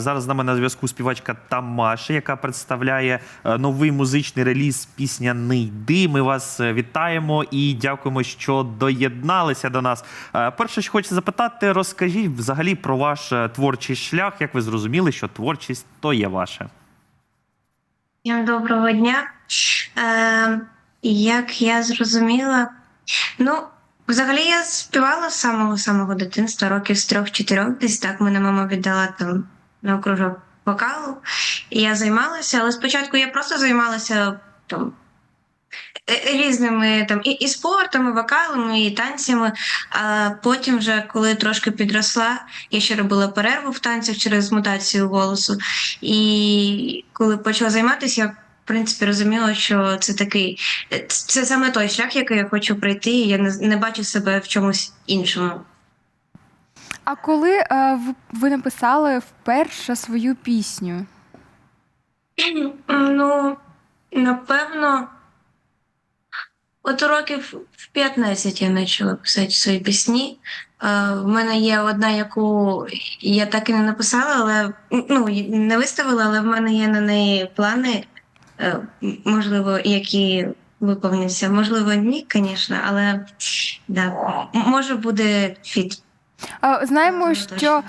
Зараз з нами на зв'язку співачка Тамаша, яка представляє е, новий музичний реліз пісня Не йди. Ми вас е, вітаємо і дякуємо, що доєдналися до нас. Е, Перше, що хочу запитати, розкажіть взагалі про ваш творчий шлях. Як ви зрозуміли, що творчість то є? Всім доброго дня. Е, як я зрозуміла, ну, взагалі я співала з самого самого дитинства, років з трьох-чотирьох, десь так мене мама віддала там на окружок вокалу. І я займалася, але спочатку я просто займалася там. е, Різними там і, і спортом, і вокалом, і танцями. А потім, вже коли трошки підросла, я ще робила перерву в танцях через мутацію голосу. І коли почала займатися, я в принципі розуміла, що це такий це саме той шлях, який я хочу пройти. Я не, не бачу себе в чомусь іншому. А коли е, ви написали вперше свою пісню? Ну, напевно, от років в 15 я почала писати свої пісні. Е, В мене є одна, яку я так і не написала, але ну, не виставила, але в мене є на неї плани, е, можливо, які виповняться. Можливо, ні, звісно, але да, може буде фіт. Знаємо, що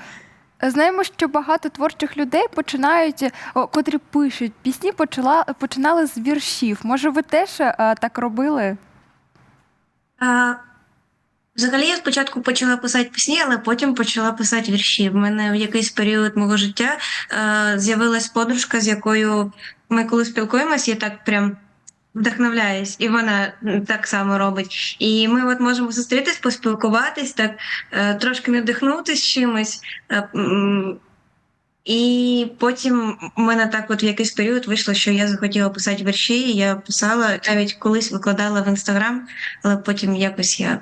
знаємо, що багато творчих людей починають, котрі пишуть пісні, почала починали з віршів. Може, ви теж е, так робили? А, взагалі, я спочатку почала писати пісні, але потім почала писати вірші. В мене в якийсь період мого життя е, з'явилась подружка, з якою ми коли спілкуємось, я так прям вдохновляюсь, і вона так само робить. І ми от можемо зустрітись, поспілкуватись, так е, трошки надихнутись чимось. Е, і потім у мене так, от в якийсь період вийшло, що я захотіла писати вірші. і Я писала навіть колись викладала в інстаграм, але потім якось я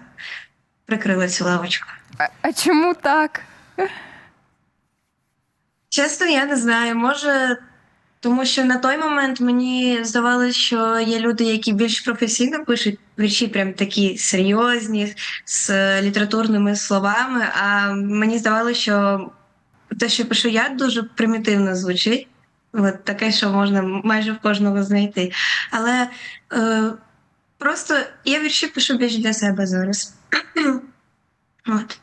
прикрила цю лавочку. А, а чому так? Чесно, я не знаю. Може, тому що на той момент мені здавалося, що є люди, які більш професійно пишуть вірші, прям такі серйозні, з літературними словами. А мені здавалося, що те, що пишу я, дуже примітивно звучить. От таке, що можна майже в кожного знайти. Але е, просто я вірші пишу більш для себе зараз. От.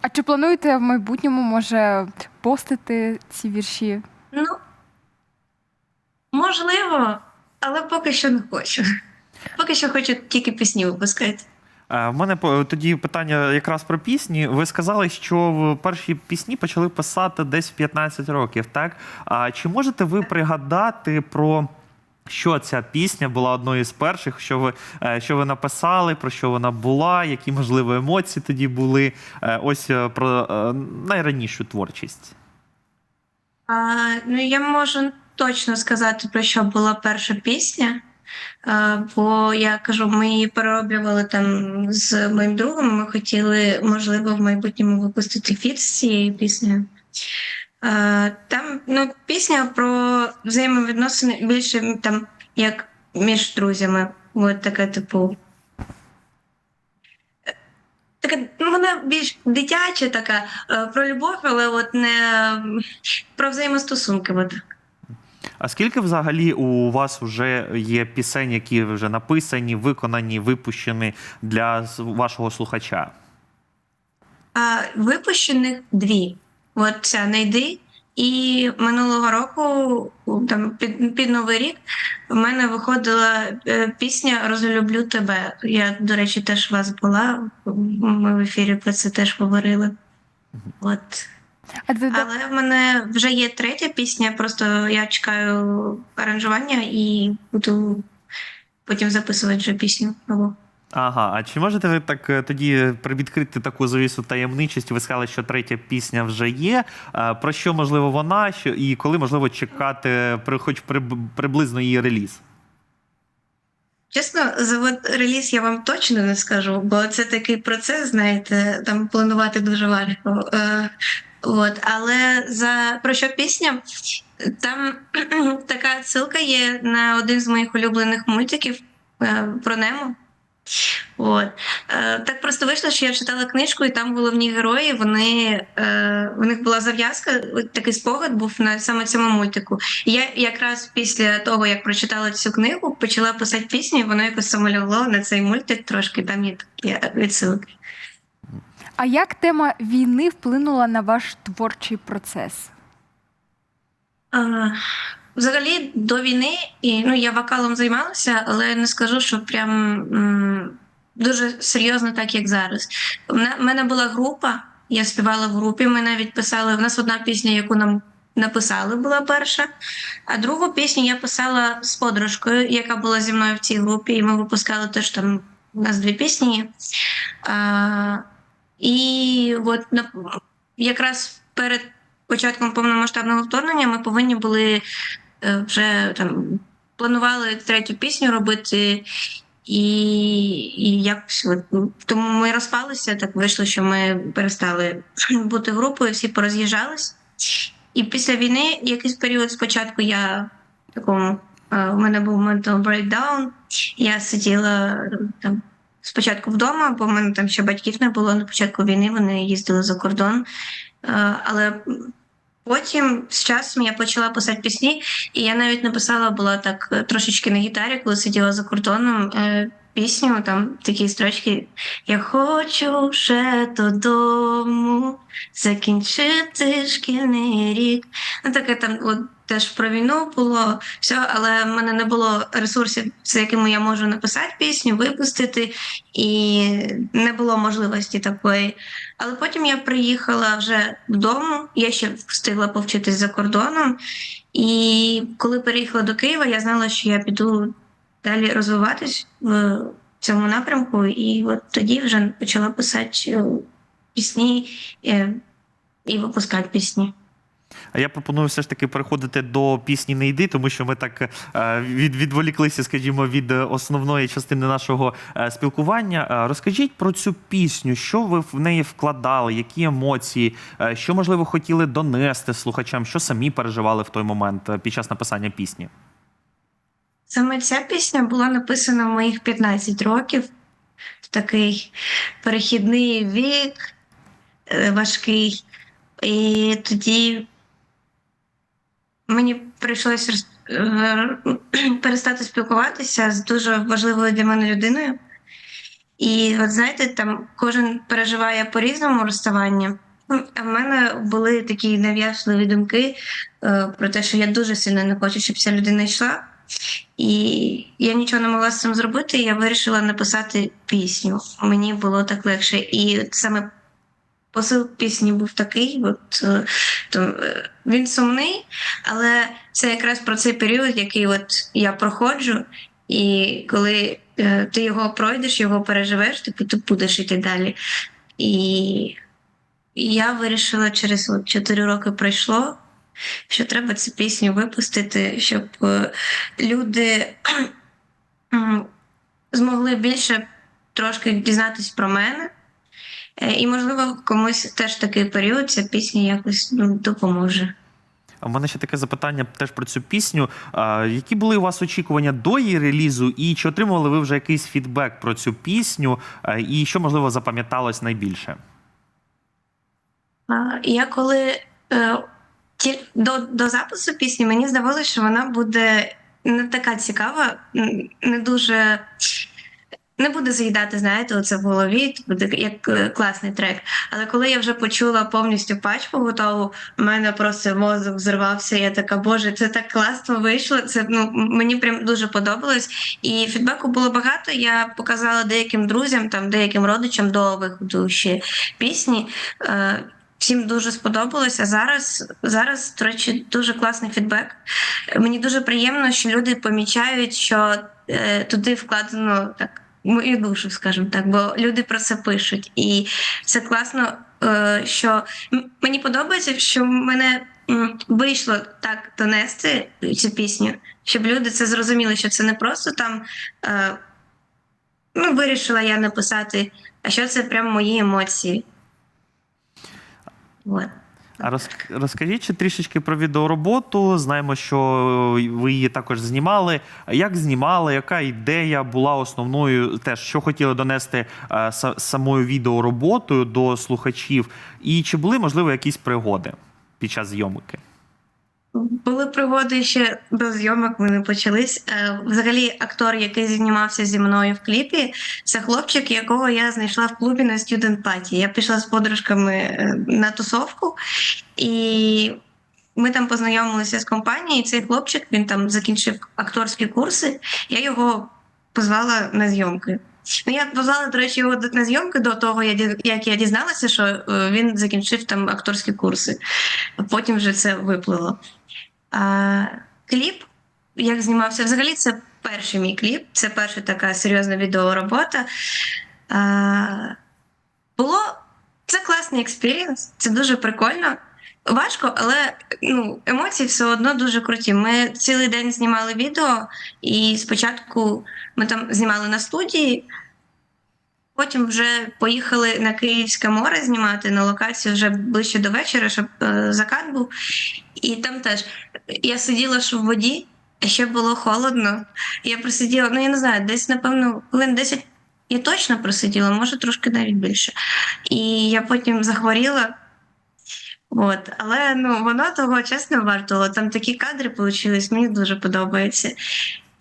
А чи плануєте в майбутньому може постити ці вірші? Ну, можливо, але поки що не хочу. Поки що хочу тільки пісні випускати. Е, В мене тоді питання якраз про пісні. Ви сказали, що перші пісні почали писати десь в 15 років, так? А чи можете ви пригадати про що ця пісня була одною з перших, що ви, е, що ви написали, про що вона була, які можливо емоції тоді були? Е, Ось е, про е, найранішу творчість. А, ну, я можу точно сказати, про що була перша пісня. Бо я кажу, ми її перероблювали там з моїм другом. Ми хотіли, можливо, в майбутньому випустити фіт з цією піснею. Там ну, пісня про взаємовідносини більше там, як між друзями. От таке, типу. Така, ну, вона більш дитяча така е, про любов, але от не про взаємостосунки. От. А скільки взагалі у вас вже є пісень, які вже написані, виконані, випущені для вашого слухача? А випущених дві. От ця не йди. І минулого року, там під, під Новий рік, в мене виходила е, пісня Розлюблю тебе. Я, до речі, теж у вас була. Ми в ефірі про це теж говорили. От. А Але в мене вже є третя пісня, просто я чекаю аранжування і буду потім записувати вже пісню нову. Ага, а чи можете ви так е, тоді привідкрити таку завісу таємничості? Ви сказали, що третя пісня вже є. Е, Про що можливо вона? Що і коли можливо чекати при хоч приблизно її реліз? Чесно, за от реліз я вам точно не скажу, бо це такий процес, знаєте, там планувати дуже важко. От, але за про що пісня? Там така ссылка є на один з моїх улюблених мультиків е, про Немо. От. Е, так просто вийшло, що я читала книжку, і там головні герої. Вони е, у них була зав'язка, такий спогад був на саме цьому мультику. І я якраз після того, як прочитала цю книгу, почала писати пісню, і воно якось самолягло на цей мультик трошки. Там є відсилки. А як тема війни вплинула на ваш творчий процес? Е, Взагалі до війни і ну я вокалом займалася, але не скажу, що прям м, дуже серйозно, так як зараз. У мене була група, я співала в групі. Ми навіть писали. У нас одна пісня, яку нам написали, була перша. А другу пісню я писала з подружкою, яка була зі мною в цій групі, і ми випускали теж там у нас дві пісні. А, і от якраз перед початком повномасштабного вторгнення ми повинні були е, вже там планували третю пісню робити. І, і якось ну, тому ми розпалися. Так вийшло, що ми перестали бути групою, всі пороз'їжджались. І після війни якийсь період спочатку я такому е, у мене був mental breakdown. Я сиділа там спочатку вдома, бо в мене там ще батьків не було на початку війни. Вони їздили за кордон. Е, Але потім з часом я почала писати пісні, і я навіть написала була так е, трошечки на гітарі, коли сиділа за кордоном. е, Пісню там такі строчки. Я хочу вже додому закінчити шкільний рік. Ну таке там от теж про війну було все, але в мене не було ресурсів, з якими я можу написати пісню, випустити, і не було можливості такої. Але потім я приїхала вже додому, я ще встигла повчитись за кордоном. І коли переїхала до Києва, я знала, що я піду далі розвиватись в цьому напрямку, і от тоді вже почала писати е, пісні е, і випускати пісні. А я пропоную все ж таки переходити до пісні Не йди, тому що ми так е, від, відволіклися, скажімо, від основної частини нашого е, спілкування. Е, Розкажіть про цю пісню, що ви в неї вкладали, які емоції, що можливо хотіли донести слухачам, що самі переживали в той момент під час написання пісні. Саме ця пісня була написана в моїх 15 років. в Такий перехідний вік важкий. І тоді мені прийшлося е, перестати спілкуватися з дуже важливою для мене людиною. І от знаєте, там кожен переживає по-різному розставання. Ну, А в мене були такі нав'язливі думки е, про те, що я дуже сильно не хочу, щоб ця людина йшла. І я нічого не могла з цим зробити. і Я вирішила написати пісню. Мені було так легше. І саме посил пісні був такий. От, е, то, е, він сумний, але це якраз про цей період, який от я проходжу, і коли е, ти його пройдеш, його переживеш, типу ти будеш іти далі. І, я вирішила через от, 4 роки пройшло, що треба цю пісню випустити, щоб люди змогли більше трошки дізнатись про мене. Е, І, можливо, комусь теж такий період ця пісня якось ну, допоможе. В мене ще таке запитання теж про цю пісню. А, які були у вас очікування до її релізу, і чи отримували ви вже якийсь фідбек про цю пісню, а, і що можливо запам'яталось найбільше? А, Я коли е, ті, до, до запису пісні мені здавалося, що вона буде не така цікава, не дуже. Не буде заїдати, знаєте, оце в голові, буде як е, класний трек. Але коли я вже почула повністю пачку готову, у мене просто мозок взорвався. Я така, боже, це так класно вийшло. Це ну мені прям дуже подобалось. І фідбеку було багато. Я показала деяким друзям, там деяким родичам до виходу ще пісні. Е, Всім дуже сподобалось. А зараз, зараз, до речі, дуже класний фідбек. Мені дуже приємно, що люди помічають, що е, туди вкладено так мою душу, скажімо так, бо люди про це пишуть. І це класно, е, що мені подобається, що в мене вийшло так донести цю пісню, щоб люди це зрозуміли, що це не просто там. Е, ну, вирішила я написати, а що це прям мої емоції. От. Роз, розкажіть ще трішечки про відеороботу. Знаємо, що ви її також знімали. Як знімали, яка ідея була основною, теж що хотіли донести е, са- самою відеороботою до слухачів, і чи були можливо якісь пригоди під час зйомки? Були пригоди ще до зйомок, вони почались. Е, Взагалі, актор, який знімався зі мною в кліпі, це хлопчик, якого я знайшла в клубі на студент паті. Я пішла з подружками е, на тусовку, і ми там познайомилися з компанією. Цей хлопчик він там закінчив акторські курси. Я його позвала на зйомки. Ну, я позвала, до речі, його на зйомки до того, як я дізналася, що е, він закінчив там акторські курси. Потім вже це виплило. А, кліп, як знімався, взагалі це перший мій кліп, це перша така серйозна відеоробота. А, було це класний експірієнс, це дуже прикольно. Важко, але ну, емоції все одно дуже круті. Ми цілий день знімали відео, і спочатку ми там знімали на студії, потім вже поїхали на Київське море знімати на локацію вже ближче до вечора, щоб е, закат був. І там теж я сиділа в воді, а ще було холодно. Я просиділа, ну я не знаю, десь, напевно, хвилин 10 я точно просиділа, може трошки навіть більше. І я потім захворіла. От, але ну воно того чесно вартувало. Там такі кадри вийшли, мені дуже подобається.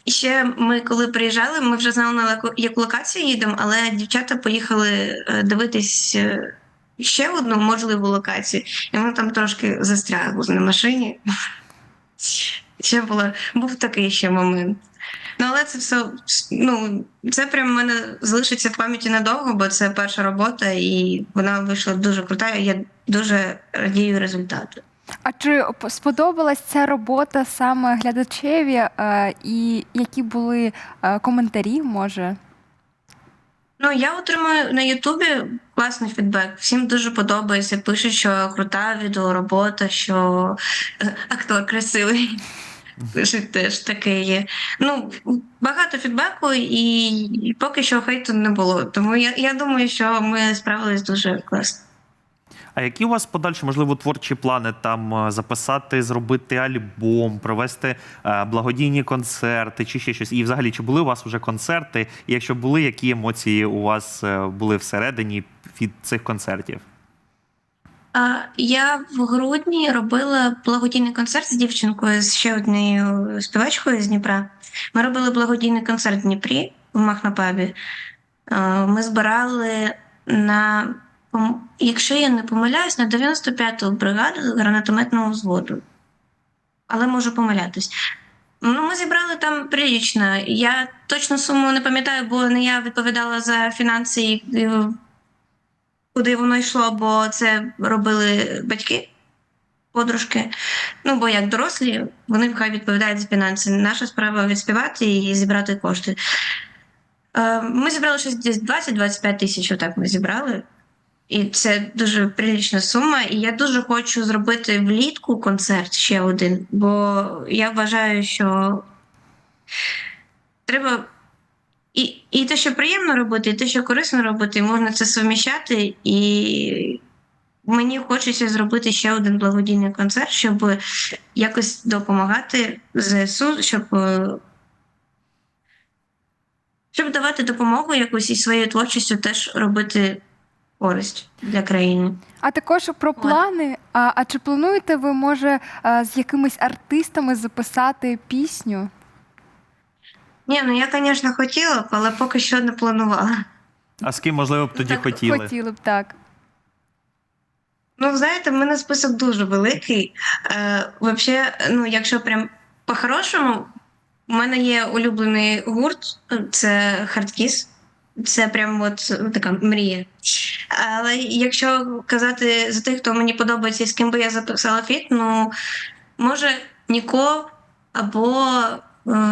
І ще ми, коли приїжджали, ми вже знали на яку локацію їдемо, але дівчата поїхали е, дивитись е, ще одну можливу локацію, і ми там трошки застрягли на машині. Ще було, був такий ще момент. Ну, але це все ну, це прям в мене залишиться в пам'яті надовго, бо це перша робота, і вона вийшла дуже крута. і Я дуже радію результату. А чи сподобалась ця робота саме глядачеві, е, і які були е, коментарі, може? Ну, я отримую на Ютубі класний фідбек. Всім дуже подобається. Пишуть, що крута відеоробота, що е, актор красивий. Теж таке є. Ну, багато фідбеку, і поки що хейту не було. Тому я, я думаю, що ми справились дуже класно. А які у вас подальші, можливо, творчі плани там е, записати, зробити альбом, провести е, благодійні концерти чи ще щось? І взагалі, чи були у вас вже концерти? І якщо були, які емоції у вас е, були всередині від цих концертів? Я в грудні робила благодійний концерт з дівчинкою, з ще однією співачкою з Дніпра. Ми робили благодійний концерт в Дніпрі в Махнапабі. Ми збирали на, якщо я не помиляюсь, на 95-ту бригаду гранатометного взводу. Але можу помилятись. Ну, ми зібрали там прилічно. Я точно суму не пам'ятаю, бо не я відповідала за фінанси куди воно йшло, бо це робили батьки, подружки. Ну, бо як дорослі, вони хай відповідають за фінанси. Наша справа відспівати і зібрати кошти. Е, Ми зібрали щось десь 20-25 тисяч, отак ми зібрали. І це дуже прилічна сума. І я дуже хочу зробити влітку концерт ще один, бо я вважаю, що треба і, те, що приємно робити, і те, що корисно робити, можна це суміщати. І мені хочеться зробити ще один благодійний концерт, щоб якось допомагати ЗСУ, щоб, е, щоб давати допомогу якусь і своєю творчістю теж робити користь для країни. А також про плани. А, а чи плануєте ви, може, е, з якимись артистами записати пісню? Ні, ну я, звісно, хотіла б, але поки що не планувала. А з ким, можливо, б тоді Так, хотіли? Хотіли б так. Ну, знаєте, в мене список дуже великий. Е, Взагалі, ну, якщо прям по-хорошому, у мене є улюблений гурт, це Хардкіс. Це прям от така мрія. Але якщо казати за тих, хто мені подобається і з ким би я записала фіт, ну може Ніко або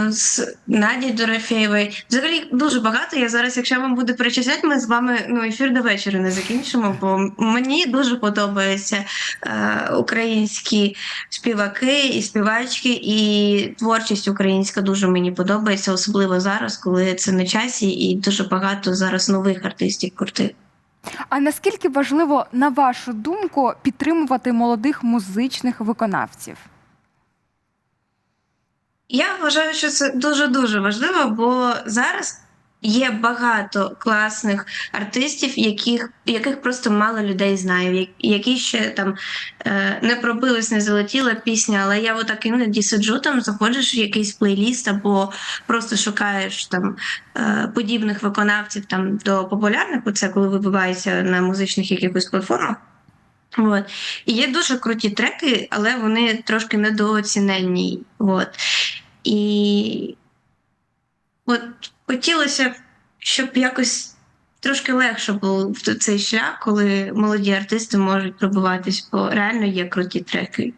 з Наді Дорофєєвою. Взагалі дуже багато. Я зараз, якщо вам буде перечисляти, ми з вами ну, ефір до вечора не закінчимо, бо мені дуже подобаються е, українські співаки і співачки, і творчість українська дуже мені подобається, особливо зараз, коли це на часі, і дуже багато зараз нових артистів крутих. А наскільки важливо, на вашу думку, підтримувати молодих музичних виконавців? Я вважаю, що це дуже дуже важливо, бо зараз є багато класних артистів, яких, яких просто мало людей знає, які ще там е, не пробились, не залетіла пісня. Але я отак іноді сиджу там, заходиш в якийсь плейліст або просто шукаєш там е, подібних виконавців там до популярних. Оце коли вибивається на музичних якихось платформах. От. І є дуже круті треки, але вони трошки недооцінені. От. І от хотілося, щоб якось трошки легше був цей шлях, коли молоді артисти можуть пробиватись, бо реально є круті треки.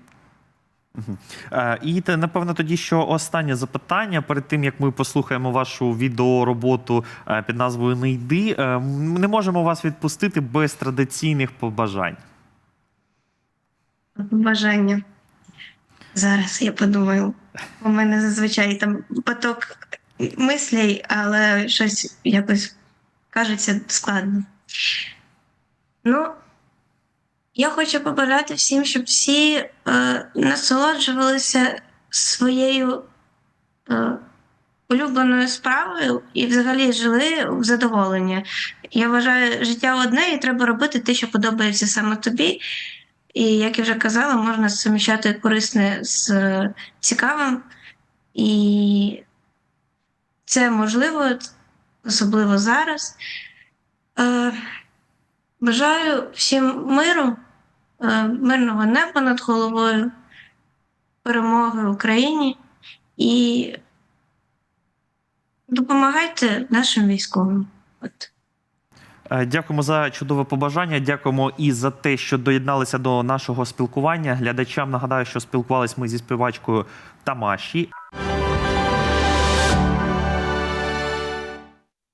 Е, І напевно, тоді що останнє запитання перед тим як ми послухаємо вашу відеороботу е, під назвою Не йди. е, Ми не можемо вас відпустити без традиційних побажань. Бажання. Зараз я подумаю. У мене зазвичай там поток мислей, але щось якось кажеться складно. Ну, я хочу побажати всім, щоб всі е, насолоджувалися своєю е, улюбленою справою і взагалі жили в задоволення. Я вважаю, життя одне, і треба робити те, що подобається саме тобі. І як я вже казала, можна суміщати корисне з е, цікавим. І це можливо, особливо зараз. Е, бажаю всім миру, е, мирного неба над головою, перемоги Україні і допомагайте нашим військовим. От. Е, Дякуємо за чудове побажання. Дякуємо і за те, що доєдналися до нашого спілкування. Глядачам нагадаю, що спілкувалися ми зі співачкою Тамаші.